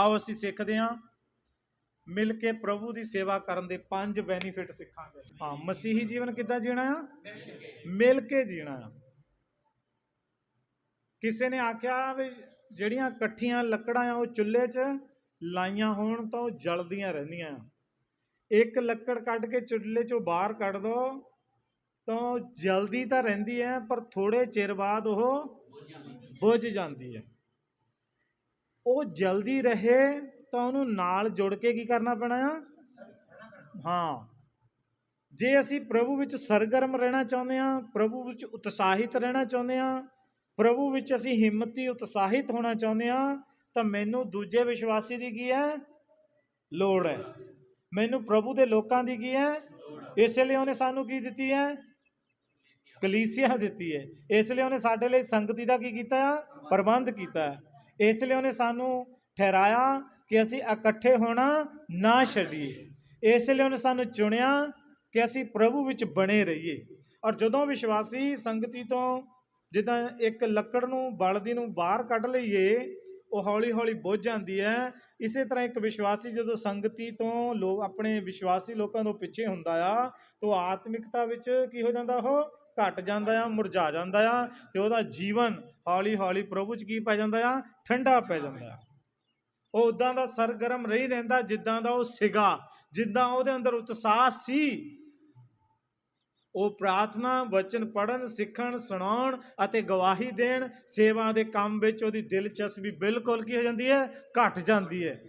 ਆਓ ਅਸੀਂ ਸਿੱਖਦੇ ਹਾਂ ਮਿਲ ਕੇ ਪ੍ਰਭੂ ਦੀ ਸੇਵਾ ਕਰਨ ਦੇ ਪੰਜ ਬੈਨੀਫਿਟ ਸਿੱਖਾਂਗੇ। ਹਾਂ, ਮਸੀਹੀ ਜੀਵਨ ਕਿੱਦਾਂ ਜੀਣਾ ਆ? ਮਿਲ ਕੇ ਜੀਣਾ ਆ। ਕਿਸੇ ਨੇ ਆਖਿਆ ਵੀ ਜਿਹੜੀਆਂ ਇਕੱਠੀਆਂ ਲੱਕੜਾਂ ਆ, ਉਹ ਚੁੱਲ੍ਹੇ 'ਚ ਲਾਈਆਂ ਹੋਣ ਤਾਂ ਉਹ ਜਲਦੀਆਂ ਰਹਿੰਦੀਆਂ। ਆ ਇੱਕ ਲੱਕੜ ਕੱਢ ਕੇ ਚੁੱਲ੍ਹੇ 'ਚੋਂ ਬਾਹਰ ਕੱਢ ਦੋ, ਤਾਂ ਜਲਦੀ ਤਾਂ ਰਹਿੰਦੀ ਹੈ, ਪਰ ਥੋੜੇ ਚਿਰ ਬਾਅਦ ਉਹ ਬੁਝ ਜਾਂਦੀ ਹੈ। ਉਹ ਜਲਦੀ ਰਹੇ ਤਾਂ ਉਹਨੂੰ ਨਾਲ ਜੁੜ ਕੇ ਕੀ ਕਰਨਾ ਪੈਣਾ ਆ? ਹਾਂ। ਜੇ ਅਸੀਂ ਪ੍ਰਭੂ ਵਿੱਚ ਸਰਗਰਮ ਰਹਿਣਾ ਚਾਹੁੰਦੇ ਹਾਂ, ਪ੍ਰਭੂ ਵਿੱਚ ਉਤਸ਼ਾਹਿਤ ਰਹਿਣਾ ਚਾਹੁੰਦੇ ਹਾਂ, ਪ੍ਰਭੂ ਵਿੱਚ ਅਸੀਂ ਹਿੰਮਤੀ ਉਤਸ਼ਾਹਿਤ ਹੋਣਾ ਚਾਹੁੰਦੇ ਹਾਂ, ਤਾਂ ਮੈਨੂੰ ਦੂਜੇ ਵਿਸ਼ਵਾਸੀ ਦੀ ਕੀ ਹੈ? ਲੋੜ ਹੈ। ਮੈਨੂੰ ਪ੍ਰਭੂ ਦੇ ਲੋਕਾਂ ਦੀ ਕੀ ਹੈ? ਇਸੇ ਲਈ ਉਹਨੇ ਸਾਨੂੰ ਕੀ ਦਿੱਤੀ ਹੈ? ਕਲੀਸਿਆ ਦਿੱਤੀ ਹੈ। ਇਸ ਲਈ ਉਹਨੇ ਸਾਡੇ ਲਈ ਸੰਗਤੀ ਦਾ ਕੀ ਕੀਤਾ? ਹੈ ਪ੍ਰਬੰਧ ਕੀਤਾ ਹੈ। ਇਸ ਲਈ ਉਹਨੇ ਸਾਨੂੰ ਠਹਿਰਾਇਆ ਕਿ ਅਸੀਂ ਇਕੱਠੇ ਹੋਣਾ ਨਾ ਛੱਡੀਏ। ਇਸ ਲਈ ਉਹਨੇ ਸਾਨੂੰ ਚੁਣਿਆ ਕਿ ਅਸੀਂ ਪ੍ਰਭੂ ਵਿੱਚ ਬਣੇ ਰਹੀਏ। ਔਰ ਜਦੋਂ ਵਿਸ਼ਵਾਸੀ ਸੰਗਤੀ ਤੋਂ ਜਿੱਦਾਂ ਇੱਕ ਲੱਕੜ ਨੂੰ, ਬਲਦੀ ਨੂੰ ਬਾਹਰ ਕੱਢ ਲਈਏ, ਉਹ ਹੌਲੀ ਹੌਲੀ ਬੁੱਝ ਜਾਂਦੀ ਹੈ। ਇਸੇ ਤਰ੍ਹਾਂ ਇੱਕ ਵਿਸ਼ਵਾਸੀ ਜਦੋਂ ਸੰਗਤੀ ਤੋਂ ਲੋਕ ਆਪਣੇ ਵਿਸ਼ਵਾਸੀ ਲੋਕਾਂ ਤੋਂ ਪਿੱਛੇ ਹੁੰਦਾ ਆ, ਤਾਂ ਆਤਮਿਕਤਾ ਵਿੱਚ ਕੀ ਹੋ ਜਾਂਦਾ ਉਹ ਘਟ ਜਾਂਦਾ ਆ, ਮੁਰਝਾ ਜਾਂਦਾ ਆ ਤੇ ਉਹਦਾ ਜੀਵਨ ਹੌਲੀ ਹੌਲੀ ਪ੍ਰਭੂ ਚ ਕੀ ਪੈ ਜਾਂਦਾ ਆ? ਠੰਡਾ ਪੈ ਜਾਂਦਾ ਆ। ਉਹ ਉਦਾਂ ਦਾ ਸਰਗਰਮ ਰਹੀ ਰਹਿੰਦਾ ਜਿੱਦਾਂ ਦਾ ਉਹ ਸਿਗਾ, ਜਿੱਦਾਂ ਉਹਦੇ ਅੰਦਰ ਉਤਸ਼ਾਹ ਸੀ। ਉਹ ਪ੍ਰਾਰਥਨਾ, ਵਚਨ ਪੜਨ ਸਿੱਖਣ, ਸੁਣਾਉਣ ਅਤੇ ਗਵਾਹੀ ਦੇਣ, ਸੇਵਾ ਦੇ ਕੰਮ ਵਿੱਚ ਉਹਦੀ ਦਿਲਚਸਪੀ ਬਿਲਕੁਲ ਕੀ ਹੋ ਜਾਂਦੀ ਹੈ? ਘਟ ਜਾਂਦੀ ਹੈ।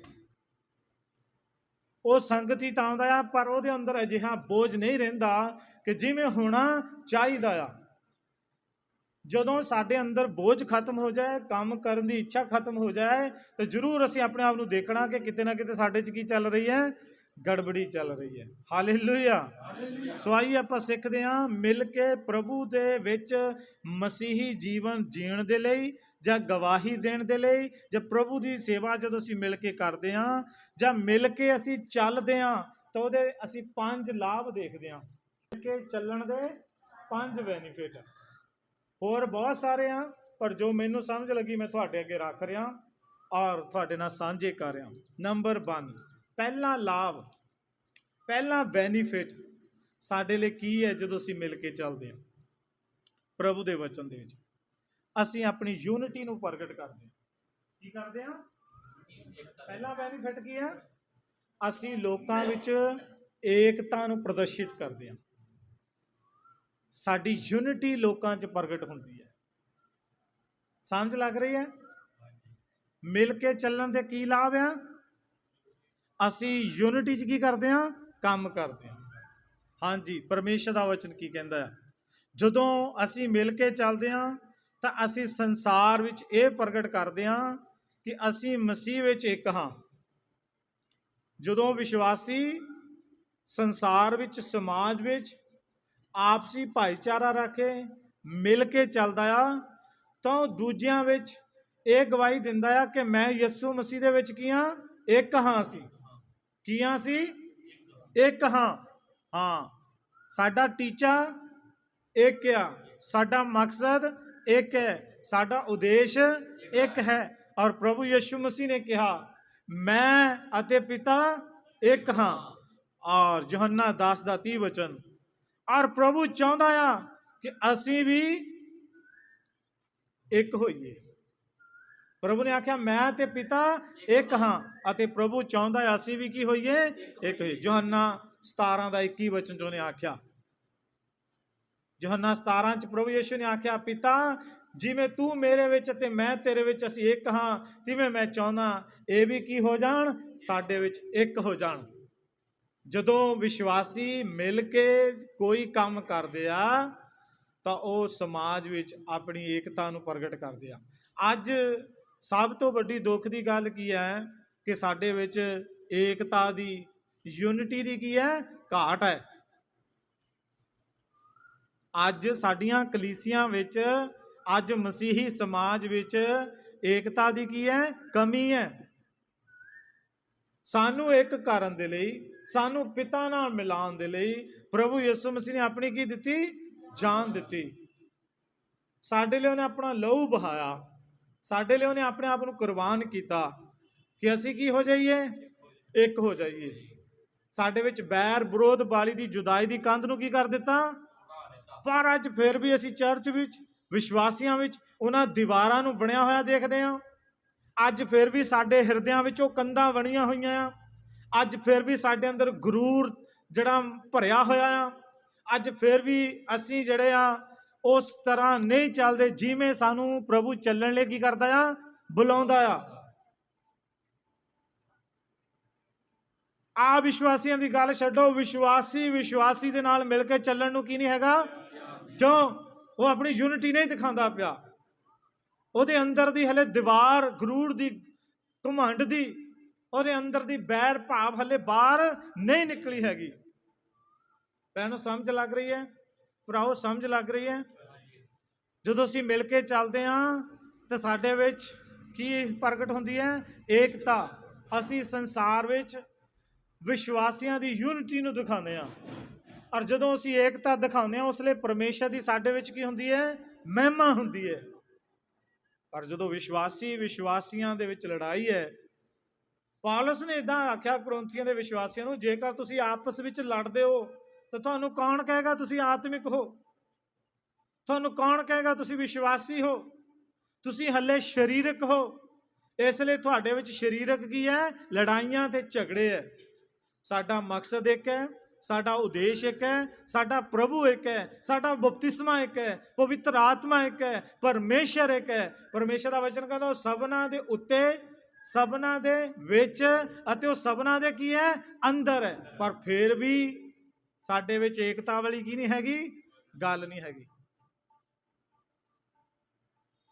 ਉਹ ਸੰਗਤੀ ਤਾਂ ਆਉਂਦਾ ਆ ਪਰ ਉਹਦੇ ਅੰਦਰ ਅਜਿਹਾ ਬੋਝ ਨਹੀਂ ਰਹਿੰਦਾ ਕਿ ਜਿਵੇਂ ਹੋਣਾ ਚਾਹੀਦਾ ਆ। ਜਦੋਂ ਸਾਡੇ ਅੰਦਰ ਬੋਝ ਖਤਮ ਹੋ ਜਾਏ ਕੰਮ ਕਰਨ ਦੀ ਇੱਛਾ ਖਤਮ ਹੋ ਜਾਏ ਤਾਂ ਜ਼ਰੂਰ ਅਸੀਂ ਆਪਣੇ ਆਪ ਨੂੰ ਦੇਖਣਾ ਕਿ ਕਿਤੇ ਨਾ ਕਿਤੇ ਸਾਡੇ 'ਚ ਕੀ ਚੱਲ ਰਹੀ ਹੈ? ਗੜਬੜੀ ਚੱਲ ਰਹੀ ਹੈ। ਹਾਲੇਲੂਇਆ। ਸੋ ਆਈਏ ਆਪਾਂ ਸਿੱਖਦੇ ਹਾਂ ਮਿਲ ਕੇ ਪ੍ਰਭੂ ਦੇ ਵਿੱਚ ਮਸੀਹੀ ਜੀਵਨ ਜੀਣ ਦੇ ਲਈ। ਜਾਂ ਗਵਾਹੀ ਦੇਣ ਦੇ ਲਈ, ਜਾਂ ਪ੍ਰਭੂ ਦੀ ਸੇਵਾ ਜਦੋਂ ਅਸੀਂ ਮਿਲ ਕੇ ਕਰਦੇ ਹਾਂ, ਜਾਂ ਮਿਲ ਕੇ ਅਸੀਂ ਚੱਲਦੇ ਹਾਂ, ਤਾਂ ਉਹਦੇ ਅਸੀਂ ਪੰਜ ਲਾਭ ਦੇਖਦੇ ਹਾਂ। ਮਿਲ ਕੇ ਚੱਲਣ ਦੇ ਪੰਜ ਬੈਨੀਫਿਟ ਹੋਰ ਬਹੁਤ ਸਾਰੇ ਆ, ਪਰ ਜੋ ਮੈਨੂੰ ਸਮਝ ਲੱਗੀ, ਮੈਂ ਤੁਹਾਡੇ ਅੱਗੇ ਰੱਖ ਰਿਹਾ, ਔਰ ਤੁਹਾਡੇ ਨਾਲ ਸਾਂਝੇ ਕਰ ਰਿਹਾ। ਨੰਬਰ 1 ਪਹਿਲਾ ਲਾਭ, ਪਹਿਲਾ ਬੈਨੀਫਿਟ ਸਾਡੇ ਲਈ ਕੀ ਹੈ ਜਦੋਂ ਅਸੀਂ ਮਿਲ ਕੇ ਚੱਲਦੇ ਹਾਂ। ਪ੍ਰਭੂ ਦੇ ਵਚਨ ਦੇ ਵਿੱਚ। ਅਸੀਂ ਆਪਣੀ ਯੂਨਿਟੀ ਨੂੰ ਪ੍ਰਗਟ ਕਰਦੇ ਹਾਂ। ਕੀ ਕਰਦੇ ਹਾਂ? ਪਹਿਲਾ ਬੈਨੀਫਿਟ ਕੀ ਹੈ ਅਸੀਂ ਲੋਕਾਂ ਵਿੱਚ ਏਕਤਾ ਨੂੰ ਪ੍ਰਦਰਸ਼ਿਤ ਕਰਦੇ ਹਾਂ। ਸਾਡੀ ਯੂਨਿਟੀ ਲੋਕਾਂ 'ਚ ਪ੍ਰਗਟ ਹੁੰਦੀ ਹੈ। ਸਮਝ ਲੱਗ ਰਹੀ ਹੈ? ਮਿਲ ਕੇ ਚੱਲਣ ਦੇ ਕੀ ਲਾਭ ਆ? ਅਸੀਂ ਯੂਨਿਟੀ 'ਚ ਕੀ ਕਰਦੇ ਹਾਂ? ਕੰਮ ਕਰਦੇ ਹਾਂ। ਹਾਂਜੀ, ਪਰਮੇਸ਼ਰ ਦਾ ਵਚਨ ਕੀ ਕਹਿੰਦਾ ਹੈ? ਜਦੋਂ ਅਸੀਂ ਮਿਲ ਕੇ ਚੱਲਦੇ ਹਾਂ ਤਾਂ ਅਸੀਂ ਸੰਸਾਰ ਵਿੱਚ ਇਹ ਪ੍ਰਗਟ ਕਰਦੇ ਹਾਂ ਕਿ ਅਸੀਂ ਮਸੀਹ ਵਿੱਚ ਇੱਕ ਹਾਂ। ਜਦੋਂ ਵਿਸ਼ਵਾਸੀ ਸੰਸਾਰ ਵਿੱਚ, ਸਮਾਜ ਵਿੱਚ ਆਪਸੀ ਭਾਈਚਾਰਾ ਰੱਖੇ ਮਿਲ ਕੇ ਚੱਲਦਾ ਆ, ਤਾਂ ਉਹ ਦੂਜਿਆਂ ਵਿੱਚ ਇਹ ਗਵਾਹੀ ਦਿੰਦਾ ਆ ਕਿ ਮੈਂ ਯਿਸੂ ਮਸੀਹ ਦੇ ਵਿੱਚ ਕੀ ਹਾਂ? ਇੱਕ ਹਾਂ ਸੀ। ਕੀ ਹਾਂ ਸੀ? ਇੱਕ ਹਾਂ। ਹਾਂ, ਸਾਡਾ ਟੀਚਾ ਇੱਕ ਆ। ਸਾਡਾ ਮਕਸਦ ਇੱਕ ਹੈ, ਸਾਡਾ ਉਦੇਸ਼ ਇੱਕ ਹੈ ਔਰ ਪ੍ਰਭੂ ਯਿਸੂ ਮਸੀਹ ਨੇ ਕਿਹਾ, ਮੈਂ ਅਤੇ ਪਿਤਾ ਇੱਕ ਹਾਂ। ਔਰ ਯੋਹੰਨਾ 10 ਦਾ 30 ਵਚਨ, ਔਰ ਪ੍ਰਭੂ ਚਾਹੁੰਦਾ ਆ ਕਿ ਅਸੀਂ ਵੀ ਇੱਕ ਹੋਈਏ। ਪ੍ਰਭੂ ਨੇ ਆਖਿਆ, ਮੈਂ ਤੇ ਪਿਤਾ ਇੱਕ ਹਾਂ ਅਤੇ ਪ੍ਰਭੂ ਚਾਹੁੰਦਾ ਆ ਅਸੀਂ ਵੀ ਕੀ ਹੋਈਏ? ਇੱਕ ਹੋਈਏ। ਯੋਹੰਨਾ 17 ਦਾ 21 ਵਚਨ ਚ ਨੇ ਆਖਿਆ ਯੋਹੰਨਾ 17 ਚ ਪ੍ਰਭੂ ਯੀਸ਼ੂ ਨੇ ਆਖਿਆ, ਪਿਤਾ, ਜਿਵੇਂ ਤੂੰ ਮੇਰੇ ਵਿੱਚ ਤੇ ਮੈਂ ਤੇਰੇ ਵਿੱਚ ਅਸੀਂ ਇੱਕ ਹਾਂ, ਤਿਵੇਂ ਮੈਂ ਚਾਹੁੰਦਾ, ਇਹ ਵੀ ਕੀ ਹੋ ਜਾਣ? ਸਾਡੇ ਵਿੱਚ ਇੱਕ ਹੋ ਜਾਣ। ਜਦੋਂ ਵਿਸ਼ਵਾਸੀ ਮਿਲ ਕੇ ਕੋਈ ਕੰਮ ਕਰਦੇ ਆ, ਤਾਂ ਉਹ ਸਮਾਜ ਵਿੱਚ ਆਪਣੀ ਏਕਤਾ ਨੂੰ ਪ੍ਰਗਟ ਕਰਦੇ ਆ। ਅੱਜ ਸਭ ਤੋਂ ਵੱਡੀ ਦੁੱਖ ਦੀ ਗੱਲ ਕੀ ਹੈ ਕਿ ਸਾਡੇ ਵਿੱਚ ਏਕਤਾ ਦੀ, ਯੂਨਿਟੀ ਦੀ ਕੀ ਹੈ? ਘਾਟ ਹੈ। ਅੱਜ ਸਾਡੀਆਂ ਕਲੀਸੀਆਂ ਵਿੱਚ, ਅੱਜ ਮਸੀਹੀ ਸਮਾਜ ਵਿੱਚ ਏਕਤਾ ਦੀ ਕੀ ਹੈ? ਕਮੀ ਹੈ। ਸਾਨੂੰ ਇੱਕ ਕਰਨ ਦੇ ਲਈ, ਸਾਨੂੰ ਪਿਤਾ ਨਾਲ ਮਿਲਾਉਣ ਦੇ ਲਈ ਪ੍ਰਭੂ ਯਿਸੂ ਮਸੀਹ ਨੇ ਆਪਣੀ ਕੀ ਦਿੱਤੀ? ਜਾਨ ਦਿੱਤੀ। ਸਾਡੇ ਲਈ ਉਹਨੇ ਆਪਣਾ ਲਹੂ ਬਹਾਇਆ। ਸਾਡੇ ਲਈ ਉਹਨੇ ਆਪਣੇ ਆਪ ਨੂੰ ਕੁਰਬਾਨ ਕੀਤਾ ਕਿ ਅਸੀਂ ਕੀ ਹੋ ਜਾਈਏ? ਇੱਕ ਹੋ ਜਾਈਏ। ਸਾਡੇ ਵਿੱਚ ਬੈਰ, ਵਿਰੋਧ ਵਾਲੀ ਦੀ, ਜੁਦਾਈ ਦੀ ਕੰਧ ਨੂੰ ਕੀ ਕਰ ਦਿੱਤਾ? ਪਰ ਅੱਜ ਫਿਰ ਵੀ ਅਸੀਂ ਚਰਚ ਵਿੱਚ, ਵਿਸ਼ਵਾਸੀਆਂ ਵਿੱਚ, ਉਹਨਾਂ ਦੀਵਾਰਾਂ ਨੂੰ ਬਣਿਆ ਹੋਇਆ ਦੇਖਦੇ ਹਾਂ। ਅੱਜ ਫਿਰ ਵੀ ਸਾਡੇ ਹਿਰਦਿਆਂ ਵਿੱਚ ਉਹ ਕੰਧਾਂ ਬਣੀਆਂ ਹੋਈਆਂ ਆ। ਅੱਜ ਫਿਰ ਵੀ ਸਾਡੇ ਅੰਦਰ ਗਰੂਰ ਜਿਹੜਾ ਭਰਿਆ ਹੋਇਆ ਆ। ਅੱਜ ਫਿਰ ਵੀ ਅਸੀਂ ਜਿਹੜੇ ਆ, ਉਸ ਤਰ੍ਹਾਂ ਨਹੀਂ ਚੱਲਦੇ ਜਿਵੇਂ ਸਾਨੂੰ ਪ੍ਰਭੂ ਚੱਲਣ ਲਈ ਕੀ ਕਰਦਾ ਆ? ਬੁਲਾਉਂਦਾ ਆ। ਆ ਵਿਸ਼ਵਾਸੀਆਂ ਦੀ ਗੱਲ ਛੱਡੋ। ਵਿਸ਼ਵਾਸੀ ਵਿਸ਼ਵਾਸੀ ਦੇ ਨਾਲ ਮਿਲ ਕੇ ਚੱਲਣ ਨੂੰ ਕੀ ਨਹੀਂ ਹੈਗਾ? ਕਿਉਂ? ਉਹ ਆਪਣੀ ਯੂਨਿਟੀ ਨਹੀਂ ਦਿਖਾਉਂਦਾ ਪਿਆ। ਉਹਦੇ ਅੰਦਰ ਦੀ ਹਲੇ ਦੀਵਾਰ ਗਰੂਰ ਦੀ ਘਮੰਡ ਦੀ, ਉਹਦੇ ਅੰਦਰ ਦੀ ਬੈਰ ਭਾਵ ਹਲੇ ਬਾਹਰ ਨਹੀਂ ਨਿਕਲੀ ਹੈਗੀ। ਭੈਣੋ, ਸਮਝ ਲੱਗ ਰਹੀ ਹੈ? ਭਰਾਓ, ਸਮਝ ਲੱਗ ਰਹੀ ਹੈ? ਜਦੋਂ ਅਸੀਂ ਮਿਲ ਕੇ ਚੱਲਦੇ ਹਾਂ, ਤਾਂ ਸਾਡੇ ਵਿੱਚ ਕੀ ਪ੍ਰਗਟ ਹੁੰਦੀ ਹੈ? ਏਕਤਾ। ਅਸੀਂ ਸੰਸਾਰ ਵਿੱਚ ਵਿਸ਼ਵਾਸੀਆਂ ਦੀ ਯੂਨਿਟੀ ਨੂੰ ਦਿਖਾਉਂਦੇ ਹਾਂ। ਔਰ ਜਦੋਂ ਅਸੀਂ ਏਕਤਾ ਦਿਖਾਉਂਦੇ ਹਾਂ, ਉਸ ਲਈ ਪਰਮੇਸ਼ਰ ਦੀ ਸਾਡੇ ਵਿੱਚ ਕੀ ਹੁੰਦੀ ਹੈ? ਮਹਿਮਾ ਹੁੰਦੀ ਹੈ। ਪਰ ਜਦੋਂ ਵਿਸ਼ਵਾਸੀ ਵਿਸ਼ਵਾਸੀਆਂ ਦੇ ਵਿੱਚ ਲੜਾਈ ਹੈ, ਪਾਲਸ ਨੇ ਇਦਾਂ ਆਖਿਆ ਕਰੋਂਥੀਆਂ ਦੇ ਵਿਸ਼ਵਾਸੀਆਂ ਨੂੰ, ਜੇਕਰ ਤੁਸੀਂ ਆਪਸ ਵਿੱਚ ਲੜਦੇ ਹੋ, ਤਾਂ ਤੁਹਾਨੂੰ ਕੌਣ ਕਹੇਗਾ ਤੁਸੀਂ ਆਤਮਿਕ ਹੋ? ਤੁਹਾਨੂੰ ਕੌਣ ਕਹੇਗਾ ਤੁਸੀਂ ਵਿਸ਼ਵਾਸੀ ਹੋ? ਤੁਸੀਂ ਹੱਲੇ ਸਰੀਰਕ ਹੋ। ਇਸ ਲਈ ਤੁਹਾਡੇ ਵਿੱਚ ਸਰੀਰਕ ਕੀ ਹੈ? ਲੜਾਈਆਂ ਤੇ ਝਗੜੇ ਹੈ। ਸਾਡਾ ਮਕਸਦ ਇੱਕ ਹੈ ਸਾਡਾ ਉਦੇਸ਼ ਇੱਕ ਹੈ, ਸਾਡਾ ਪ੍ਰਭੂ ਇੱਕ ਹੈ, ਸਾਡਾ ਬਪਤਿਸਮਾ ਇੱਕ ਹੈ, ਪਵਿੱਤਰ ਆਤਮਾ ਇੱਕ ਹੈ, ਪਰਮੇਸ਼ਰ ਇੱਕ ਹੈ। ਪਰਮੇਸ਼ਰ ਦਾ ਵਚਨ ਕਹਿੰਦਾ, ਉਹ ਸਭਨਾ ਦੇ ਉੱਤੇ, ਸਭਨਾ ਦੇ ਵਿੱਚ ਅਤੇ ਉਹ ਸਭਨਾ ਦੇ ਕੀ ਹੈ? ਅੰਦਰ ਹੈ। ਪਰ ਫਿਰ ਵੀ ਸਾਡੇ ਵਿੱਚ ਏਕਤਾ ਵਾਲੀ ਕੀ ਨਹੀਂ ਹੈਗੀ? ਗੱਲ ਨਹੀਂ ਹੈਗੀ।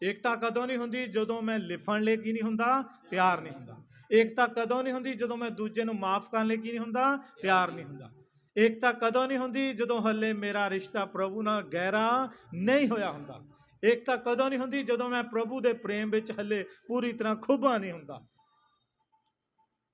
ਏਕਤਾ ਕਦੋਂ ਨਹੀਂ ਹੁੰਦੀ? ਜਦੋਂ ਮੈਂ ਲਿਫਣ ਲਈ ਕੀ ਨਹੀਂ ਹੁੰਦਾ? ਤਿਆਰ ਨਹੀਂ ਹੁੰਦਾ। ਏਕਤਾ ਕਦੋਂ ਨਹੀਂ ਹੁੰਦੀ? ਜਦੋਂ ਮੈਂ ਦੂਜੇ ਨੂੰ ਮਾਫ ਕਰਨ ਲਈ ਕੀ ਨਹੀਂ ਹੁੰਦਾ? ਤਿਆਰ ਨਹੀਂ ਹੁੰਦਾ। ਏਕਤਾ ਕਦੋਂ ਨਹੀਂ ਹੁੰਦੀ? ਜਦੋਂ ਹੱਲੇ ਮੇਰਾ ਰਿਸ਼ਤਾ ਪ੍ਰਭੂ ਨਾਲ ਗਹਿਰਾ ਨਹੀਂ ਹੋਇਆ ਹੁੰਦਾ। ਏਕਤਾ ਕਦੋਂ ਨਹੀਂ ਹੁੰਦੀ? ਜਦੋਂ ਮੈਂ ਪ੍ਰਭੂ ਦੇ ਪ੍ਰੇਮ ਵਿੱਚ ਹੱਲੇ ਪੂਰੀ ਤਰ੍ਹਾਂ ਖੁੱਬਾ ਨਹੀਂ ਹੁੰਦਾ।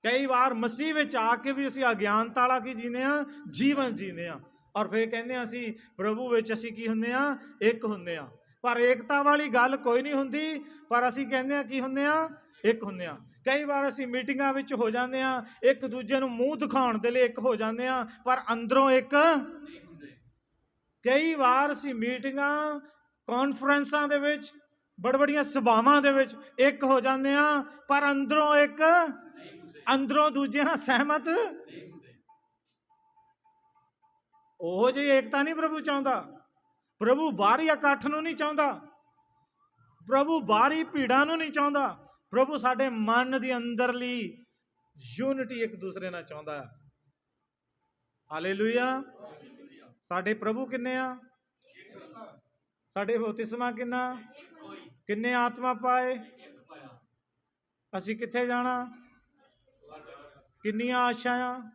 ਕਈ ਵਾਰ ਮਸੀਹ ਵਿੱਚ ਆ ਕੇ ਵੀ ਅਸੀਂ ਅਗਿਆਨਤਾ ਵਾਲਾ ਕੀ ਜੀਂਦੇ ਆ ਜੀਵਨ ਜੀਂਦੇ ਆ ਔਰ ਫਿਰ ਕਹਿੰਦੇ ਆ ਅਸੀਂ, ਪ੍ਰਭੂ ਵਿੱਚ ਅਸੀਂ ਕੀ ਹੁੰਦੇ ਆ ਇੱਕ ਹੁੰਦੇ ਆ ਪਰ ਏਕਤਾ ਵਾਲੀ ਗੱਲ ਕੋਈ ਨਹੀਂ ਹੁੰਦੀ। ਪਰ ਅਸੀਂ ਕਹਿੰਦੇ ਆ ਕੀ ਹੁੰਦੇ ਆ ਇੱਕ ਹੁੰਦੇ ਆ ਕਈ ਵਾਰ ਅਸੀਂ ਮੀਟਿੰਗਾਂ ਵਿੱਚ ਹੋ ਜਾਂਦੇ ਆ ਇੱਕ ਦੂਜੇ ਨੂੰ ਮੂੰਹ ਦਿਖਾਉਣ ਦੇ ਲਈ ਇੱਕ ਹੋ ਜਾਂਦੇ ਆ ਪਰ ਅੰਦਰੋਂ ਇੱਕ ਕਈ ਵਾਰ ਅਸੀਂ ਮੀਟਿੰਗਾਂ ਕਾਨਫਰੰਸਾਂ ਦੇ ਵਿੱਚ, ਬੜਬੜੀਆਂ ਸਭਾਵਾਂ ਦੇ ਵਿੱਚ ਇੱਕ ਹੋ ਜਾਂਦੇ ਆ ਪਰ ਅੰਦਰੋਂ ਇੱਕ ਅੰਦਰੋਂ ਦੂਜੇ ਨਾਲ ਸਹਿਮਤ ਉਹ ਜਿਹੀ ਏਕਤਾ ਨਹੀਂ ਪ੍ਰਭੂ ਚਾਹੁੰਦਾ। ਪ੍ਰਭੂ ਬਾਹਰੀ ਇਕੱਠ ਨੂੰ ਨਹੀਂ ਚਾਹੁੰਦਾ। ਪ੍ਰਭੂ ਬਾਹਰੀ ਭੀੜਾਂ ਨੂੰ ਨਹੀਂ ਚਾਹੁੰਦਾ। ਪ੍ਰਭੂ ਸਾਡੇ ਮਨ ਦੀ ਅੰਦਰਲੀ ਯੂਨਿਟੀ ਇੱਕ ਦੂਸਰੇ ਨਾਲ ਚਾਹੁੰਦਾ ਹੈ। ਹਾਲੇਲੂਇਆ ਸਾਡੇ ਪ੍ਰਭੂ ਕਿੰਨੇ ਆ? ਸਾਡੇ ਬਪਤਿਸਮਾ ਕਿੰਨਾ? ਕਿੰਨੇ ਆਤਮਾ ਪਾਏ? ਅਸੀਂ ਕਿੱਥੇ ਜਾਣਾ? ਕਿੰਨੀਆਂ ਆਸ਼ਾਵਾਂ?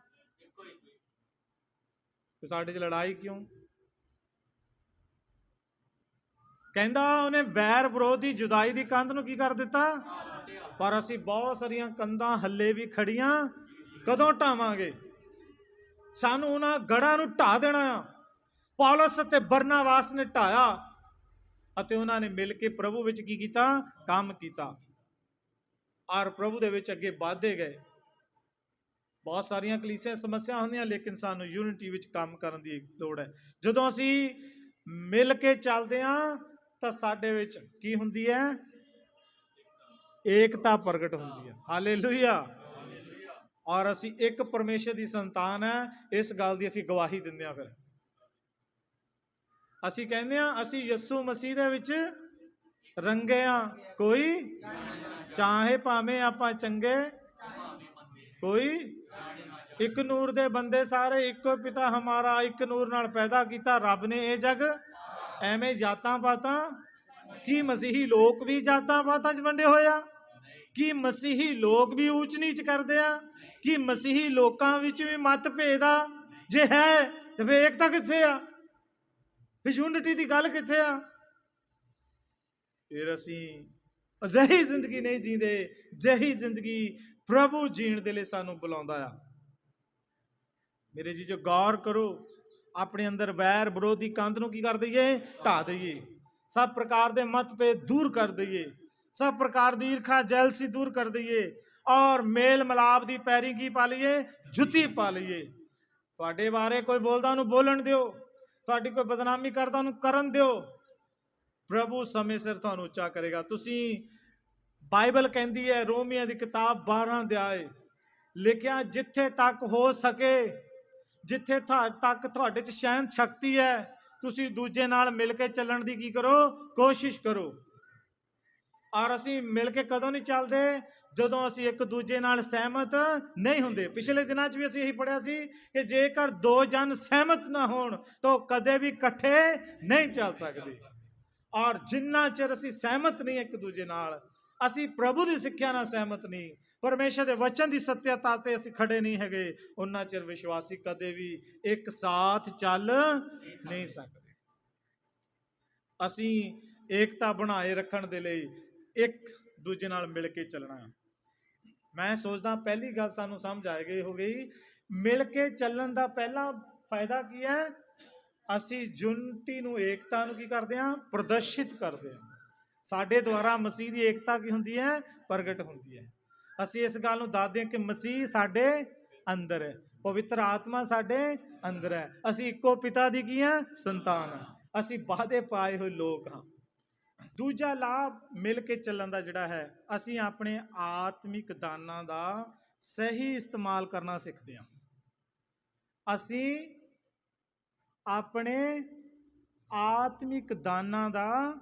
ਤੇ ਸਾਡੇ 'ਚ ਲੜਾਈ ਕਿਉਂ? ਕਹਿੰਦਾ ਉਹਨੇ ਵੈਰ ਵਿਰੋਧ ਦੀ ਜੁਦਾਈ ਦੀ ਕੰਧ ਨੂੰ ਕੀ ਕਰ ਦਿੱਤਾ? ਪਰ ਅਸੀਂ ਬਹੁਤ ਸਾਰੀਆਂ ਕੰਧਾਂ ਹੱਲੇ ਵੀ ਖੜੀਆਂ ਕਦੋਂ ਢਾਵਾਂਗੇ? ਸਾਨੂੰ ਉਹਨਾਂ ਗੜਾਂ ਨੂੰ ਢਾ ਦੇਣਾ ਆ। ਪੌਲਸ ਅਤੇ ਬਰਨਾਵਾਸ ਨੇ ਢਾਇਆ ਅਤੇ ਉਹਨਾਂ ਨੇ ਮਿਲ ਕੇ ਪ੍ਰਭੂ ਵਿੱਚ ਕੀ ਕੀਤਾ? ਕੰਮ ਕੀਤਾ। ਔਰ ਪ੍ਰਭੂ ਦੇ ਵਿੱਚ ਅੱਗੇ ਵਧਦੇ ਗਏ। ਬਹੁਤ ਸਾਰੀਆਂ ਕਲੀਸਿਆ ਸਮੱਸਿਆ ਹੁੰਦੀਆਂ, ਲੇਕਿਨ ਸਾਨੂੰ ਯੂਨਿਟੀ ਵਿੱਚ ਕੰਮ ਕਰਨ ਦੀ ਲੋੜ ਹੈ। ਜਦੋਂ ਅਸੀਂ ਮਿਲ ਕੇ ਚੱਲਦੇ ਹਾਂ, ਤਾਂ ਸਾਡੇ ਵਿੱਚ ਕੀ ਹੁੰਦੀ ਹੈ? ਏਕਤਾ ਪ੍ਰਗਟ ਹੁੰਦੀ ਹੈ। ਹਾਲੇਲੂਇਆ। ਔਰ ਅਸੀਂ ਇੱਕ ਪਰਮੇਸ਼ਰ ਦੀ ਸੰਤਾਨ ਹੈ, ਇਸ ਗੱਲ ਦੀ ਅਸੀਂ ਗਵਾਹੀ ਦਿੰਦੇ ਹਾਂ ਫਿਰ। ਅਸੀਂ ਕਹਿੰਦੇ ਹਾਂ, ਅਸੀਂ ਯਿਸੂ ਮਸੀਹ ਦੇ ਵਿੱਚ ਰੰਗੇ ਆ ਕੋਈ? ਚਾਹੇ ਭਾਵੇਂ ਆਪਾਂ ਚੰਗੇ। ਕੋਈ? ਇੱਕ ਨੂਰ ਦੇ ਬੰਦੇ ਸਾਰੇ, ਇੱਕੋ ਪਿਤਾ ਹਮਾਰਾ ਇੱਕ ਨੂਰ ਨਾਲ ਪੈਦਾ ਕੀਤਾ, ਰੱਬ ਨੇ ਇਹ ਜਗ। ਐਵੇਂ ਜਾਤਾਂ ਪਾਤਾਂ ਕੀ ਮਸੀਹੀ ਲੋਕ ਵੀ ਜਾਤਾਂ ਪਾਤਾਂ 'ਚ ਵੰਡੇ ਹੋਏ ਆ? ਕੀ ਮਸੀਹੀ ਲੋਕ ਵੀ ਊਚ ਨੀਚ ਕਰਦੇ ਆ? ਕੀ ਮਸੀਹੀ ਲੋਕਾਂ ਵਿੱਚ ਵੀ ਮਤਭੇਦ ਆ? ਜੇ ਹੈ, ਤੇ ਫੇ ਏਕਤਾ ਕਿੱਥੇ ਆ? ਫੇ ਯੂਨਿਟੀ ਦੀ ਗੱਲ ਕਿੱਥੇ ਆ? ਫਿਰ ਅਸੀਂ ਅਜਿਹੀ ਜ਼ਿੰਦਗੀ ਨਹੀਂ ਜੀਂਦੇ ਜਹੀ ਜ਼ਿੰਦਗੀ ਪ੍ਰਭੂ ਜੀਣ ਦੇ ਲਈ ਸਾਨੂੰ ਬੁਲਾਉਂਦਾ ਆ। ਮੇਰੇ ਜੀ, ਜੋ ਗੌਰ ਕਰੋ, ਆਪਣੇ ਅੰਦਰ ਵੈਰ ਵਿਰੋਧੀ ਕੰਧ ਨੂੰ ਕੀ ਕਰ ਦਈਏ? ਢਾ ਦਈਏ। ਸਭ ਪ੍ਰਕਾਰ ਦੇ ਮਤਭੇਦ ਦੂਰ ਕਰ ਦਈਏ। ਸਭ ਪ੍ਰਕਾਰ ਦੀ ਈਰਖਾ, ਜੈਲਸੀ ਦੂਰ ਕਰ ਦਈਏ ਔਰ ਮੇਲ ਮਲਾਪ ਦੀ ਪੈਰੀ ਕੀ ਪਾ ਲਈਏ? ਜੁੱਤੀ ਪਾ ਲਈਏ। ਤੁਹਾਡੇ ਬਾਰੇ ਕੋਈ ਬੋਲਦਾ ਉਹਨੂੰ ਬੋਲਣ ਦਿਓ। ਤੁਹਾਡੀ ਕੋਈ ਬਦਨਾਮੀ ਕਰਦਾ ਉਹਨੂੰ ਕਰਨ ਦਿਓ। ਪ੍ਰਭੂ ਸਮੇਂ ਸਿਰ ਤੁਹਾਨੂੰ ਉੱਚਾ ਕਰੇਗਾ। ਤੁਸੀਂ ਬਾਈਬਲ ਕਹਿੰਦੀ ਹੈ, ਰੋਮੀਆਂ ਦੀ ਕਿਤਾਬ 12 ਆਏ ਲਿਖਿਆ, ਜਿੱਥੇ ਤੱਕ ਹੋ ਸਕੇ, ਜਿੱਥੇ ਤੁਹਾ- ਤੱਕ ਤੁਹਾਡੇ 'ਚ ਸ਼ੈਨ ਸ਼ਕਤੀ ਹੈ, ਤੁਸੀਂ ਦੂਜੇ ਨਾਲ ਮਿਲ ਕੇ ਚੱਲਣ ਦੀ ਕੀ ਕਰੋ? ਕੋਸ਼ਿਸ਼ ਕਰੋ। ਔਰ ਅਸੀਂ ਮਿਲ ਕੇ ਕਦੋਂ ਨਹੀਂ ਚੱਲਦੇ? ਜਦੋਂ ਅਸੀਂ ਇੱਕ ਦੂਜੇ ਨਾਲ ਸਹਿਮਤ ਨਹੀਂ ਹੁੰਦੇ। ਪਿਛਲੇ ਦਿਨਾਂ 'ਚ ਵੀ ਅਸੀਂ ਇਹੀ ਪੜਿਆ ਸੀ ਕਿ ਜੇਕਰ ਦੋ ਜਨ ਸਹਿਮਤ ਨਾ ਹੋਣ, ਤਾਂ ਉਹ ਕਦੇ ਵੀ ਇਕੱਠੇ ਨਹੀਂ ਚੱਲ ਸਕਦੇ। ਔਰ ਜਿੰਨਾ ਚਿਰ ਅਸੀਂ ਸਹਿਮਤ ਨਹੀਂ ਇੱਕ ਦੂਜੇ ਨਾਲ, ਅਸੀਂ ਪ੍ਰਭੂ ਦੀ ਸਿੱਖਿਆ ਨਾਲ ਸਹਿਮਤ ਨਹੀਂ। ਪਰਮੇਸ਼ਰ ਦੇ ਵਚਨ ਦੀ ਸਤਿਅਤਾ ਤੇ ਅਸੀਂ ਖੜੇ ਨਹੀਂ ਹੈਗੇ, ਉਹਨਾਂ ਚਿਰ ਵਿਸ਼ਵਾਸੀ ਕਦੇ ਵੀ ਇੱਕ ਸਾਥ ਚੱਲ ਨਹੀਂ ਸਕਦੇ। ਅਸੀਂ ਏਕਤਾ ਬਣਾਏ ਰੱਖਣ ਦੇ ਲਈ ਇੱਕ ਦੂਜੇ ਨਾਲ ਮਿਲ ਕੇ ਚੱਲਣਾ। ਮੈਂ ਸੋਚਦਾ ਪਹਿਲੀ ਗੱਲ ਸਾਨੂੰ ਸਮਝ ਆ ਗਈ ਹੋ ਗਈ ਮਿਲ ਕੇ ਚੱਲਣ ਦਾ ਪਹਿਲਾ ਫਾਇਦਾ ਕੀ ਹੈ? ਅਸੀਂ ਯੂਨਿਟੀ ਨੂੰ ਏਕਤਾ ਨੂੰ ਕੀ ਕਰਦੇ ਹਾਂ? ਪ੍ਰਦਰਸ਼ਿਤ ਕਰਦੇ ਹਾਂ। ਸਾਡੇ ਦੁਆਰਾ ਮਸੀਹ ਦੀ ਏਕਤਾ ਕੀ ਹੁੰਦੀ ਹੈ? ਪ੍ਰਗਟ ਹੁੰਦੀ ਹੈ। ਅਸੀਂ ਇਸ ਗੱਲ ਨੂੰ ਦੱਸਦੇ ਹਾਂ ਕਿ ਮਸੀਹ ਸਾਡੇ ਅੰਦਰ ਹੈ, ਪਵਿੱਤਰ ਆਤਮਾ ਸਾਡੇ ਅੰਦਰ ਹੈ। ਅਸੀਂ ਇੱਕੋ ਪਿਤਾ ਦੀ ਕੀ ਹਾਂ? ਸੰਤਾਨ ਹਾਂ। ਅਸੀਂ ਵਾਅਦੇ ਪਾਏ ਹੋਏ ਲੋਕ ਹਾਂ। ਦੂਜਾ ਲਾਭ ਮਿਲ ਕੇ ਚੱਲਣ ਦਾ ਜਿਹੜਾ ਹੈ, ਅਸੀਂ ਆਪਣੇ ਆਤਮਿਕ ਦਾਨਾਂ ਦਾ ਸਹੀ ਇਸਤੇਮਾਲ ਕਰਨਾ ਸਿੱਖਦੇ ਹਾਂ। ਅਸੀਂ ਆਪਣੇ ਆਤਮਿਕ ਦਾਨਾਂ ਦਾ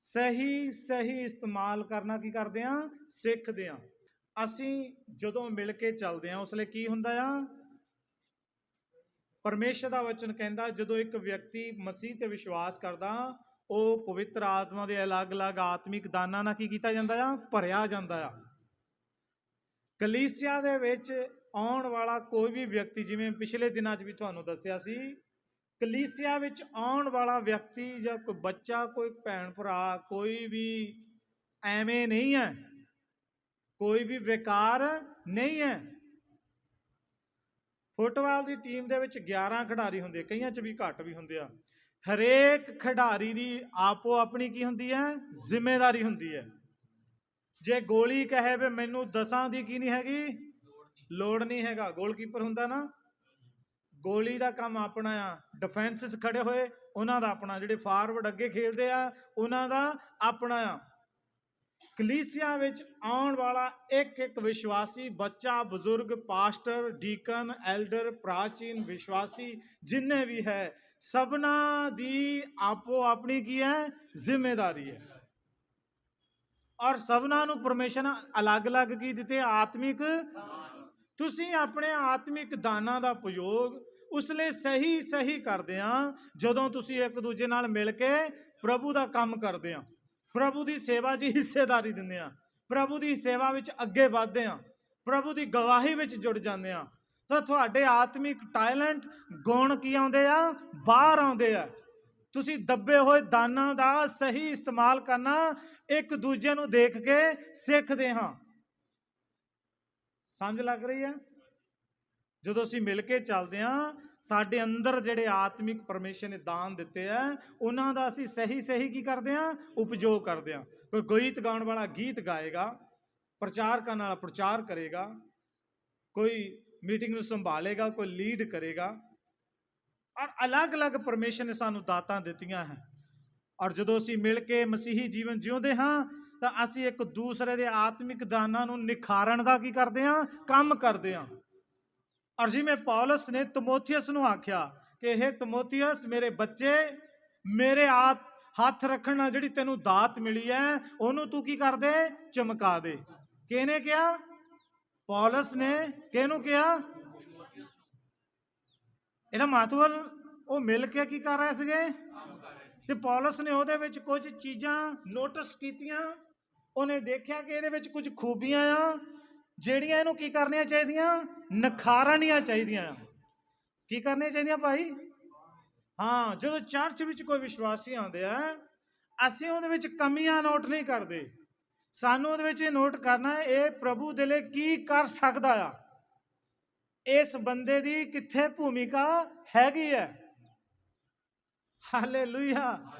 ਸਹੀ ਸਹੀ ਇਸਤੇਮਾਲ ਕਰਨਾ ਕੀ ਕਰਦੇ ਹਾਂ? ਸਿੱਖਦੇ ਹਾਂ। ਅਸੀਂ ਜਦੋਂ ਮਿਲ ਕੇ ਚੱਲਦੇ ਹਾਂ, ਉਸ ਲਈ ਕੀ ਹੁੰਦਾ ਆ? ਪਰਮੇਸ਼ਰ ਦਾ ਵਚਨ ਕਹਿੰਦਾ, ਜਦੋਂ ਇੱਕ ਵਿਅਕਤੀ ਮਸੀਹ ਤੇ ਵਿਸ਼ਵਾਸ ਕਰਦਾ ਉਹ ਪਵਿੱਤਰ ਆਤਮਾ ਦੇ ਅਲੱਗ-ਅਲੱਗ ਆਤਮਿਕ ਦਾਨਾਂ ਨਾਲ ਕੀ ਕੀਤਾ ਜਾਂਦਾ ਆ? ਭਰਿਆ ਜਾਂਦਾ ਆ। ਕਲੀਸਿਆ ਦੇ ਵਿੱਚ ਆਉਣ ਵਾਲਾ ਕੋਈ ਵੀ ਵਿਅਕਤੀ, ਜਿਵੇਂ ਪਿਛਲੇ ਦਿਨਾਂ 'ਚ ਵੀ ਤੁਹਾਨੂੰ ਦੱਸਿਆ ਸੀ, ਕਲੀਸਿਆ ਵਿੱਚ ਆਉਣ ਵਾਲਾ ਵਿਅਕਤੀ ਜਾਂ ਕੋਈ ਬੱਚਾ, ਕੋਈ ਭੈਣ ਭਰਾ, ਕੋਈ ਵੀ ਐਵੇਂ ਨਹੀਂ ਹੈ, ਕੋਈ ਵੀ ਬੇਕਾਰ ਨਹੀਂ ਹੈ। ਫੁੱਟਬਾਲ ਦੀ ਟੀਮ ਦੇ ਵਿੱਚ 11 ਖਿਡਾਰੀ ਹੁੰਦੇ ਕਈਆਂ 'ਚ ਵੀ ਘੱਟ ਵੀ ਹੁੰਦੇ ਆ। ਹਰੇਕ ਖਿਡਾਰੀ ਦੀ ਆਪੋ ਆਪਣੀ ਕੀ ਹੁੰਦੀ ਹੈ? ਜ਼ਿੰਮੇਵਾਰੀ ਹੁੰਦੀ ਹੈ। ਜੇ ਗੋਲੀ ਕਹੇ ਵੀ ਮੈਨੂੰ ਦਸਾਂ ਦੀ ਕੀ ਨਹੀਂ ਹੈਗੀ? ਲੋੜ ਨਹੀਂ ਹੈਗਾ। ਗੋਲਕੀਪਰ ਹੁੰਦਾ ਨਾ। ਗੋਲੀ ਦਾ ਕੰਮ ਆਪਣਾ ਆ। ਡਿਫੈਂਸਸ ਖੜੇ ਹੋਏ, ਉਹਨਾਂ ਦਾ ਆਪਣਾ। ਜਿਹੜੇ ਫਾਰਵਰਡ ਅੱਗੇ ਖੇਲਦੇ ਆ, ਉਹਨਾਂ ਦਾ ਆਪਣਾ ਆ। ਕਲੀਸਿਆ ਵਿੱਚ ਆਉਣ ਵਾਲਾ ਇੱਕ ਇੱਕ ਵਿਸ਼ਵਾਸੀ ਬੱਚਾ, ਬਜ਼ੁਰਗ, ਪਾਸਟਰ, ਡੀਕਨ, ਐਲਡਰ, ਪ੍ਰਾਚੀਨ ਵਿਸ਼ਵਾਸੀ ਜਿੰਨੇ ਵੀ ਹੈ ਸਭਨਾ ਦੀ ਆਪੋ ਆਪਣੀ ਕੀ ਹੈ? ਜ਼ਿੰਮੇਵਾਰੀ ਹੈ। ਔਰ ਸਭਨਾ ਨੂੰ ਪਰਮੇਸ਼ਰ ਅਲੱਗ-ਅਲੱਗ ਕੀ ਦਿੱਤੇ? ਆਤਮਿਕ ਤੁਸੀਂ ਆਪਣੇ ਆਤਮਿਕ ਦਾਨਾਂ ਦਾ ਪ੍ਰਯੋਗ ਉਸ ਲਈ ਸਹੀ ਸਹੀ ਕਰਦੇ ਆ, ਜਦੋਂ ਤੁਸੀਂ ਇੱਕ ਦੂਜੇ ਨਾਲ ਮਿਲ ਕੇ ਪ੍ਰਭੂ ਦਾ ਕੰਮ ਕਰਦੇ ਆ। ਪ੍ਰਭੂ ਦੀ ਸੇਵਾ 'ਚ ਹਿੱਸੇਦਾਰੀ ਦਿੰਦੇ ਆ। ਪ੍ਰਭੂ ਦੀ ਸੇਵਾ ਵਿੱਚ ਅੱਗੇ ਵਧਦੇ ਆ। ਪ੍ਰਭੂ ਦੀ ਗਵਾਹੀ ਵਿੱਚ ਜੁੜ ਜਾਂਦੇ ਆ। ਤਾਂ ਤੁਹਾਡੇ ਆਤਮਿਕ ਟੈਲੈਂਟ ਗੁਣ ਕੀ ਆਉਂਦੇ ਆ? ਬਾਹਰ ਆਉਂਦੇ ਆ। ਤੁਸੀਂ ਦੱਬੇ ਹੋਏ ਦਾਨਾਂ ਦਾ ਸਹੀ ਇਸਤੇਮਾਲ ਕਰਨਾ ਇੱਕ ਦੂਜੇ ਨੂੰ ਦੇਖ ਕੇ ਸਿੱਖਦੇ ਹਾਂ। ਸਮਝ ਲੱਗ ਰਹੀ ਹੈ? ਜਦੋਂ ਅਸੀਂ ਮਿਲ ਕੇ ਚੱਲਦੇ ਹਾਂ, ਸਾਡੇ ਅੰਦਰ ਜਿਹੜੇ ਆਤਮਿਕ ਪਰਮੇਸ਼ਰ ਨੇ ਦਾਨ ਦਿੱਤੇ ਆ, ਉਹਨਾਂ ਦਾ ਅਸੀਂ ਸਹੀ ਸਹੀ ਕੀ ਕਰਦੇ ਹਾਂ? ਉਪਯੋਗ ਕਰਦੇ ਹਾਂ। ਕੋਈ ਗੀਤ ਗਾਉਣ ਵਾਲਾ ਗੀਤ ਗਾਏਗਾ ਪ੍ਰਚਾਰ ਕਰਨ ਵਾਲਾ ਪ੍ਰਚਾਰ ਕਰੇਗਾ, ਕੋਈ ਮੀਟਿੰਗ ਨੂੰ ਸੰਭਾਲੇਗਾ, ਕੋਈ ਲੀਡ ਕਰੇਗਾ। ਔਰ ਅਲੱਗ-ਅਲੱਗ ਪਰਮੇਸ਼ਰ ਨੇ ਸਾਨੂੰ ਦਾਤਾਂ ਦਿੱਤੀਆਂ ਹੈ ਔਰ ਜਦੋਂ ਅਸੀਂ ਮਿਲ ਕੇ ਮਸੀਹੀ ਜੀਵਨ ਜਿਉਂਦੇ ਹਾਂ, ਤਾਂ ਅਸੀਂ ਇੱਕ ਦੂਸਰੇ ਦੇ ਆਤਮਿਕ ਦਾਨਾਂ ਨੂੰ ਨਿਖਾਰਨ ਦਾ ਕੀ ਕਰਦੇ ਹਾਂ? ਕੰਮ ਕਰਦੇ ਹਾਂ। ਔਰ ਜਿਵੇਂ ਪੌਲਸ ਨੇ ਤਮੋਥੀਅਸ ਨੂੰ ਆਖਿਆ ਕਿ ਇਹ ਤਮੋਥੀਅਸ, ਮੇਰੇ ਬੱਚੇ, ਮੇਰੇ ਆਤ, ਹੱਥ ਰੱਖਣ ਨਾਲ ਜਿਹੜੀ ਤੈਨੂੰ ਦਾਤ ਮਿਲੀ ਹੈ, ਉਹਨੂੰ ਤੂੰ ਕੀ ਕਰ ਦੇ? ਚਮਕਾ ਦੇ। ਕਿਹਨੇ ਕਿਹਾ? ਪੌਲਸ ਨੇ ਕਿਹਨੂੰ ਕਿਹਾ ਇਹਦਾ ਮਹੱਤਵ ਉਹ ਮਿਲ ਕੇ ਕੀ ਕਰ ਰਹੇ ਸੀਗੇ ਤੇ ਪੌਲਸ ਨੇ ਉਹਦੇ ਵਿੱਚ ਕੁਝ ਚੀਜ਼ਾਂ ਨੋਟਿਸ ਕੀਤੀਆਂ ਉਹਨੇ ਦੇਖਿਆ ਕਿ ਇਹਦੇ ਵਿੱਚ ਕੁਝ ਖੂਬੀਆਂ ਆ ਜਿਹੜੀਆਂ ਇਹਨੂੰ ਕੀ ਕਰਨੀਆਂ ਚਾਹੀਦੀਆਂ ਨਖਾਰਣੀਆਂ ਚਾਹੀਦੀਆਂ ਕੀ ਕਰਨੀਆਂ ਚਾਹੀਦੀਆਂ ਭਾਈ ਹਾਂ ਜਦੋਂ ਚਰਚ ਵਿੱਚ ਕੋਈ ਵਿਸ਼ਵਾਸੀ ਆਉਂਦੇ ਆ ਅਸੀਂ ਉਹਦੇ ਵਿੱਚ ਕਮੀਆਂ ਨੋਟ ਨਹੀਂ ਕਰਦੇ ਸਾਨੂੰ ਉਹਦੇ ਵਿੱਚ ਇਹ ਨੋਟ ਕਰਨਾ ਹੈ ਇਹ ਪ੍ਰਭੂ ਦੇ ਲਈ ਕੀ ਕਰ ਸਕਦਾ ਆ? ਇਸ ਬੰਦੇ ਦੀ ਕਿੱਥੇ ਭੂਮਿਕਾ ਹੈਗੀ ਹੈ? ਹਾਲੇਲੂਇਆ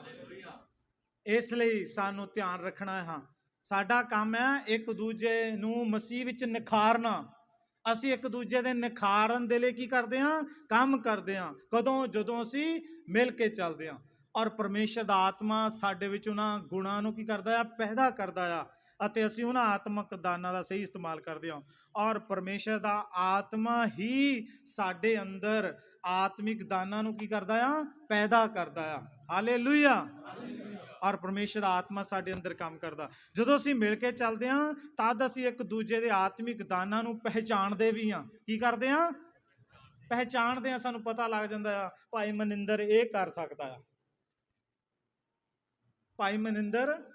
ਇਸ ਲਈ ਸਾਨੂੰ ਧਿਆਨ ਰੱਖਣਾ ਹੈ। ਸਾਡਾ ਕੰਮ ਹੈ ਇੱਕ ਦੂਜੇ ਨੂੰ ਮਸੀਹ ਵਿੱਚ ਨਿਖਾਰਨਾ। ਅਸੀਂ ਇੱਕ ਦੂਜੇ ਦੇ ਨਿਖਾਰਨ ਦੇ ਲਈ ਕੀ ਕਰਦੇ ਹਾਂ? ਕੰਮ ਕਰਦੇ ਹਾਂ। ਕਦੋਂ? ਜਦੋਂ ਅਸੀਂ ਮਿਲ ਕੇ ਚੱਲਦੇ ਹਾਂ। ਔਰ ਪਰਮੇਸ਼ਰ ਦਾ ਆਤਮਾ ਸਾਡੇ ਵਿੱਚ ਉਹਨਾਂ ਗੁਣਾਂ ਨੂੰ ਕੀ ਕਰਦਾ ਆ? ਪੈਦਾ ਕਰਦਾ ਆ। ਅਤੇ ਅਸੀਂ ਉਹਨਾਂ ਆਤਮਕ ਦਾਨਾਂ ਦਾ ਸਹੀ ਇਸਤੇਮਾਲ ਕਰਦੇ ਹਾਂ। ਔਰ ਪਰਮੇਸ਼ਰ ਦਾ ਆਤਮਾ ਹੀ ਸਾਡੇ ਅੰਦਰ ਆਤਮਿਕ ਦਾਨਾਂ ਨੂੰ ਕੀ ਕਰਦਾ ਆ? ਪੈਦਾ ਕਰਦਾ ਆ। ਹਾਲੇਲੂਇਆ। ਔਰ ਪਰਮੇਸ਼ਰ ਦਾ ਆਤਮਾ ਸਾਡੇ ਅੰਦਰ ਕੰਮ ਕਰਦਾ। ਜਦੋਂ ਅਸੀਂ ਮਿਲ ਕੇ ਚੱਲਦੇ ਹਾਂ, ਤਦ ਅਸੀਂ ਇੱਕ ਦੂਜੇ ਦੇ ਆਤਮਿਕ ਦਾਨਾਂ ਨੂੰ ਪਹਿਚਾਣਦੇ ਵੀ ਹਾਂ। ਕੀ ਕਰਦੇ ਹਾਂ? ਪਹਿਚਾਣਦੇ ਹਾਂ, ਸਾਨੂੰ ਪਤਾ ਲੱਗ ਜਾਂਦਾ ਆ, ਭਾਈ ਮਨਿੰਦਰ ਇਹ ਕਰ ਸਕਦਾ ਆ। ਭਾਈ ਮਨਿੰਦਰ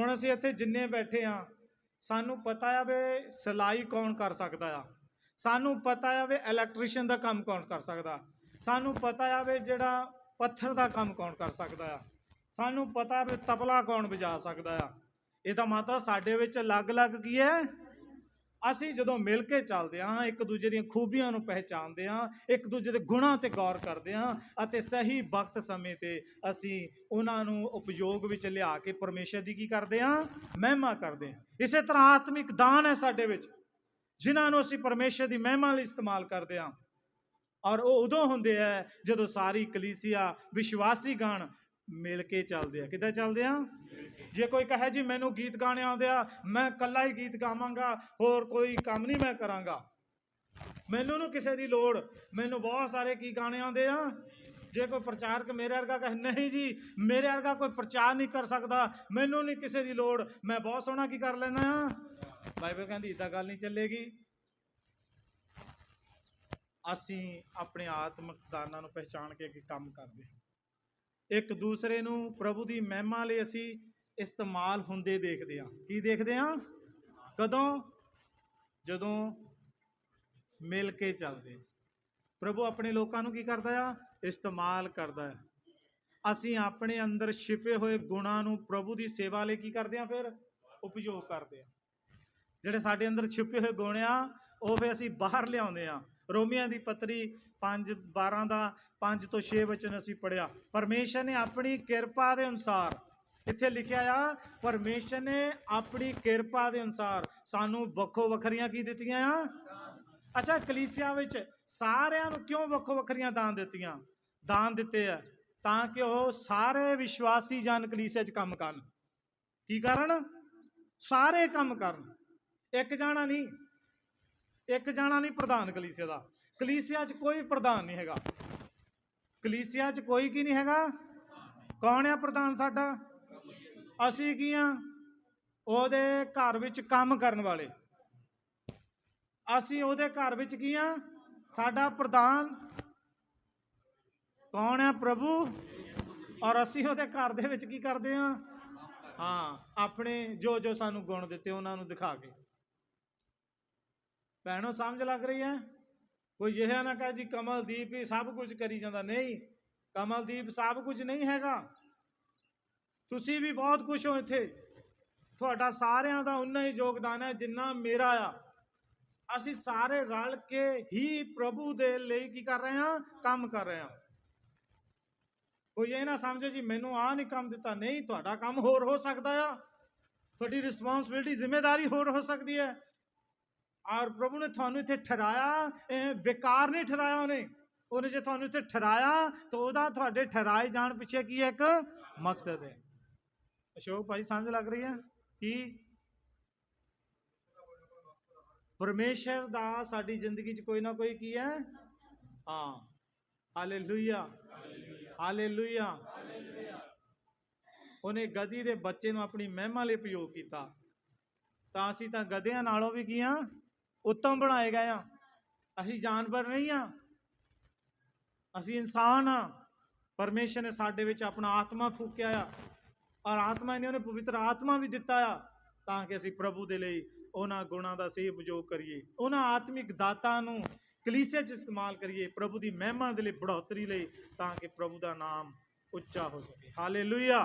ਹੁਣ ਅਸੀਂ ਇੱਥੇ ਜਿੰਨੇ ਬੈਠੇ ਆ ਸਾਨੂੰ ਪਤਾ ਆ ਵੀ ਸਿਲਾਈ ਕੌਣ ਕਰ ਸਕਦਾ ਆ। ਸਾਨੂੰ ਪਤਾ ਆ ਵੀ ਇਲੈਕਟ੍ਰੀਸ਼ੀਅਨ ਦਾ ਕੰਮ ਕੌਣ ਕਰ ਸਕਦਾ। ਸਾਨੂੰ ਪਤਾ ਆ ਵੀ ਜਿਹੜਾ ਪੱਥਰ ਦਾ ਕੰਮ ਕੌਣ ਕਰ ਸਕਦਾ ਆ। ਸਾਨੂੰ ਪਤਾ ਵੀ ਤਬਲਾ ਕੌਣ ਵਜਾ ਸਕਦਾ ਆ। ਇਹਦਾ ਮਤਲਬ ਸਾਡੇ ਵਿੱਚ ਅਲੱਗ-ਅਲੱਗ ਕੀ ਹੈ? ਅਸੀਂ ਜਦੋਂ ਮਿਲ ਕੇ ਚੱਲਦੇ ਹਾਂ, ਇੱਕ ਦੂਜੇ ਦੀਆਂ ਖੂਬੀਆਂ ਨੂੰ ਪਹਿਚਾਣਦੇ ਹਾਂ, ਇੱਕ ਦੂਜੇ ਦੇ ਗੁਣਾਂ ਤੇ ਗੌਰ ਕਰਦੇ ਹਾਂ ਅਤੇ ਸਹੀ ਵਕਤ ਸਮੇਂ ਤੇ ਅਸੀਂ ਉਹਨਾਂ ਨੂੰ ਉਪਯੋਗ ਵਿੱਚ ਲਿਆ ਕੇ ਪਰਮੇਸ਼ਰ ਦੀ ਕੀ ਕਰਦੇ ਹਾਂ? ਮਹਿਮਾ ਕਰਦੇ ਹਾਂ। ਇਸੇ ਤਰ੍ਹਾਂ ਆਤਮਿਕ ਦਾਨ ਹੈ ਸਾਡੇ ਵਿੱਚ, ਜਿਨ੍ਹਾਂ ਨੂੰ ਅਸੀਂ ਪਰਮੇਸ਼ਰ ਦੀ ਮਹਿਮਾ ਲਈ ਇਸਤੇਮਾਲ ਕਰਦੇ ਹਾਂ। ਔਰ ਉਹ ਉਦੋਂ ਹੁੰਦੇ ਆ ਜਦੋਂ ਸਾਰੀ ਕਲੀਸਿਆ ਵਿਸ਼ਵਾਸੀ ਗਣ ਮਿਲ ਕੇ ਚੱਲਦੇ ਆ। ਕਿੱਦਾਂ ਚੱਲਦੇ ਆ? ਜੇ ਕੋਈ ਕਹੇ ਜੀ ਮੈਨੂੰ ਗੀਤ ਗਾਣੇ ਆਉਂਦੇ ਆ, ਮੈਂ ਇਕੱਲਾ ਹੀ ਗੀਤ ਗਾਵਾਂਗਾ, ਹੋਰ ਕੋਈ ਕੰਮ ਨਹੀਂ ਮੈਂ ਕਰਾਂਗਾ। ਮੈਨੂੰ ਨੂੰ ਕਿਸੇ ਦੀ ਲੋੜ, ਮੈਨੂੰ ਬਹੁਤ ਸਾਰੇ ਕੀ ਗਾਣੇ ਆਉਂਦੇ ਆ। ਜੇ ਕੋਈ ਪ੍ਰਚਾਰਕ ਮੇਰੇ ਵਰਗਾ ਕਹੇ, ਨਹੀਂ ਜੀ, ਮੇਰੇ ਵਰਗਾ ਕੋਈ ਪ੍ਰਚਾਰ ਨਹੀਂ ਕਰ ਸਕਦਾ, ਮੈਨੂੰ ਨਹੀਂ ਕਿਸੇ ਦੀ ਲੋੜ, ਮੈਂ ਬਹੁਤ ਸੋਹਣਾ ਕੀ ਕਰ ਲੈਂਦਾ ਆ। ਬਾਈਬਲ ਕਹਿੰਦੀ ਇਦਾਂ ਗੱਲ ਨਹੀਂ ਚੱਲੇਗੀ। ਅਸੀਂ ਆਪਣੇ ਆਤਮਿਕ ਦਾਨਾਂ ਨੂੰ ਪਹਿਚਾਣ ਕੇ ਅੱਗੇ ਕੰਮ ਕਰਦੇ ਇੱਕ ਦੂਸਰੇ ਨੂੰ ਪ੍ਰਭੂ ਦੀ ਮਹਿਮਾ ਲਈ ਅਸੀਂ ਇਸਤੇਮਾਲ ਹੁੰਦੇ ਦੇਖਦੇ ਹਾਂ। ਕੀ ਦੇਖਦੇ ਹਾਂ? ਕਦੋਂ? ਜਦੋਂ ਮਿਲ ਕੇ ਚੱਲਦੇ ਪ੍ਰਭੂ ਆਪਣੇ ਲੋਕਾਂ ਨੂੰ ਕੀ ਕਰਦਾ ਆ? ਇਸਤੇਮਾਲ ਕਰਦਾ ਹੈ ਅਸੀਂ ਆਪਣੇ ਅੰਦਰ ਛਿਪੇ ਹੋਏ ਗੁਣਾਂ ਨੂੰ ਪ੍ਰਭੂ ਦੀ ਸੇਵਾ ਲਈ ਕੀ ਕਰਦੇ ਹਾਂ ਫਿਰ? ਉਪਯੋਗ ਕਰਦੇ ਹਾਂ। ਜਿਹੜੇ ਸਾਡੇ ਅੰਦਰ ਛਿਪੇ ਹੋਏ ਗੁਣ ਆ, ਉਹ ਫਿਰ ਅਸੀਂ ਬਾਹਰ ਲਿਆਉਂਦੇ ਆ ਰੋਮੀਆਂ ਦੀ ਪੱਤਰੀ 5 12 ਦਾ 5 ਤੋਂ 6 ਵਚਨ ਅਸੀਂ ਪੜਿਆ ਪਰਮੇਸ਼ਰ ਨੇ ਆਪਣੀ ਕਿਰਪਾ ਦੇ ਅਨੁਸਾਰ ਇੱਥੇ ਲਿਖਿਆ ਆ, ਪਰਮੇਸ਼ਰ ਨੇ ਆਪਣੀ ਕਿਰਪਾ ਦੇ ਅਨੁਸਾਰ ਸਾਨੂੰ ਵੱਖੋ ਵੱਖਰੀਆਂ ਕੀ ਦਿੱਤੀਆਂ ਆ? ਅੱਛਾ, ਕਲੀਸਿਆ ਵਿੱਚ ਸਾਰਿਆਂ ਨੂੰ ਕਿਉਂ ਵੱਖੋ ਵੱਖਰੀਆਂ ਦਾਨ ਦਿੱਤੀਆਂ? ਦਾਨ ਦਿੱਤੇ ਆ ਤਾਂ ਕਿ ਉਹ ਸਾਰੇ ਵਿਸ਼ਵਾਸੀ ਜਨ ਕਲੀਸਿਆ 'ਚ ਕੰਮ ਕਰਨ। ਕੀ ਕਰਨ? ਸਾਰੇ ਕੰਮ ਕਰਨ। ਇੱਕ ਜਾਣਾ ਨਹੀਂ, ਇੱਕ ਜਾਣਾ ਨਹੀਂ ਪ੍ਰਧਾਨ ਕਲੀਸਿਆ ਦਾ। ਕਲੀਸਿਆ 'ਚ ਕੋਈ ਪ੍ਰਧਾਨ ਨਹੀਂ ਹੈਗਾ। ਕਲੀਸਿਆ 'ਚ ਕੋਈ ਕੀ ਨਹੀਂ ਹੈਗਾ? ਕੌਣ ਆ ਪ੍ਰਧਾਨ ਸਾਡਾ? ਅਸੀਂ ਕੀ ਆ? ਉਹਦੇ ਘਰ ਵਿੱਚ ਕੰਮ ਕਰਨ ਵਾਲੇ। ਅਸੀਂ ਉਹਦੇ ਘਰ ਵਿੱਚ ਕੀ ਆ? ਸਾਡਾ ਪ੍ਰਧਾਨ ਕੌਣ ਹੈ ਪ੍ਰਭੂ। ਔਰ ਅਸੀਂ ਉਹਦੇ ਘਰ ਦੇ ਵਿੱਚ ਕੀ ਕਰਦੇ ਆ? ਹਾਂ, ਆਪਣੇ ਜੋ ਜੋ ਸਾਨੂੰ ਗੁਣ ਦਿੱਤੇ ਉਹਨਾਂ ਨੂੰ ਦਿਖਾ ਕੇ। ਭੈਣੋ, ਸਮਝ ਲੱਗ ਰਹੀ ਹੈ? ਕੋਈ ਇਹ ਨਾ ਕਹੇ ਜੀ, ਕਮਲਦੀਪ ਹੀ ਸਭ ਕੁਝ ਕਰੀ ਜਾਂਦਾ। ਨਹੀਂ, ਕਮਲਦੀਪ ਸਭ ਕੁਝ ਨਹੀਂ ਹੈਗਾ। ਤੁਸੀਂ ਵੀ ਬਹੁਤ ਕੁਝ ਹੋ ਇੱਥੇ। ਤੁਹਾਡਾ ਸਾਰਿਆਂ ਦਾ ਉਨਾ ਹੀ ਯੋਗਦਾਨ ਹੈ ਜਿੰਨਾ ਮੇਰਾ ਆ। ਅਸੀਂ ਸਾਰੇ ਰਲ ਕੇ ਹੀ ਪ੍ਰਭੂ ਦੇ ਲਈ ਕੀ ਕਰ ਰਹੇ ਹਾਂ? ਕੰਮ ਕਰ ਰਹੇ ਹਾਂ। ਕੋਈ ਇਹ ਨਾ ਸਮਝੋ ਜੀ, ਮੈਨੂੰ ਆ ਨਹੀਂ ਕੰਮ ਦਿੱਤਾ। ਨਹੀਂ, ਤੁਹਾਡਾ ਕੰਮ ਹੋਰ ਹੋ ਸਕਦਾ ਆ। ਤੁਹਾਡੀ ਰਿਸਪੌਂਸਿਬਿਲਟੀ ਜ਼ਿੰਮੇਵਾਰੀ ਹੋਰ ਹੋ ਸਕਦੀ ਹੈ। ਔਰ ਪ੍ਰਭੂ ਨੇ ਤੁਹਾਨੂੰ ਇੱਥੇ ਠਹਿਰਾਇਆ। ਇਹ ਬੇਕਾਰ ਨਹੀਂ ਠਹਿਰਾਇਆ ਉਹਨੇ। ਉਹਨੇ ਜੇ ਤੁਹਾਨੂੰ ਇੱਥੇ ਠਹਿਰਾਇਆ, ਤਾਂ ਉਹਦਾ ਤੁਹਾਡੇ ਠਹਿਰਾਏ ਜਾਣ ਪਿੱਛੇ ਕੀ ਹੈ ਇੱਕ? ਮਕਸਦ ਹੈ। ਅਸ਼ੋਕ ਭਾਈ ਸਮਝ ਲੱਗ ਰਹੀ ਹੈ ਕਿ ਪਰਮੇਸ਼ਰ ਦਾ ਸਾਡੀ ਜ਼ਿੰਦਗੀ 'ਚ ਕੋਈ ਨਾ ਕੋਈ ਕੀ ਹੈ? ਹਾਂ। ਹਾਲੇਲੂਇਆ। ਹਾਲੇਲੂਇਆ। ਉਹਨੇ ਗਦੀ ਦੇ ਬੱਚੇ ਨੂੰ ਆਪਣੀ ਮਹਿਮਾ ਲਈ ਪ੍ਰਯੋਗ ਕੀਤਾ। ਤਾਂ ਅਸੀਂ ਤਾਂ ਗਧਿਆਂ ਨਾਲੋਂ ਵੀ ਕੀ ਆ ਉੱਤਮ ਬਣਾਏ ਗਏ ਆ ਅਸੀਂ ਜਾਨਵਰ ਨਹੀਂ ਆ ਅਸੀਂ ਇਨਸਾਨ ਆ ਪਰਮੇਸ਼ਰ ਨੇ ਸਾਡੇ ਵਿੱਚ ਆਪਣਾ ਆਤਮਾ ਫੂਕਿਆ ਆ। ਔਰ ਆਤਮਾ ਨੇ ਉਹਨੇ ਪਵਿੱਤਰ ਆਤਮਾ ਵੀ ਦਿੱਤਾ ਆ, ਤਾਂ ਕਿ ਅਸੀਂ ਪ੍ਰਭੂ ਦੇ ਲਈ ਉਹਨਾਂ ਗੁਣਾਂ ਦਾ ਸਹੀ ਉਪਯੋਗ ਕਰੀਏ, ਉਹਨਾਂ ਆਤਮਿਕ ਦਾਤਾਂ ਨੂੰ ਕਲੀਸਿਆ 'ਚ ਇਸਤੇਮਾਲ ਕਰੀਏ, ਪ੍ਰਭੂ ਦੀ ਮਹਿਮਾ ਦੇ ਲਈ, ਬੜੋਤਰੀ ਲਈ, ਤਾਂ ਕਿ ਪ੍ਰਭੂ ਦਾ ਨਾਮ ਉੱਚਾ ਹੋ ਸਕੇ। ਹਾਲੇਲੂਇਆ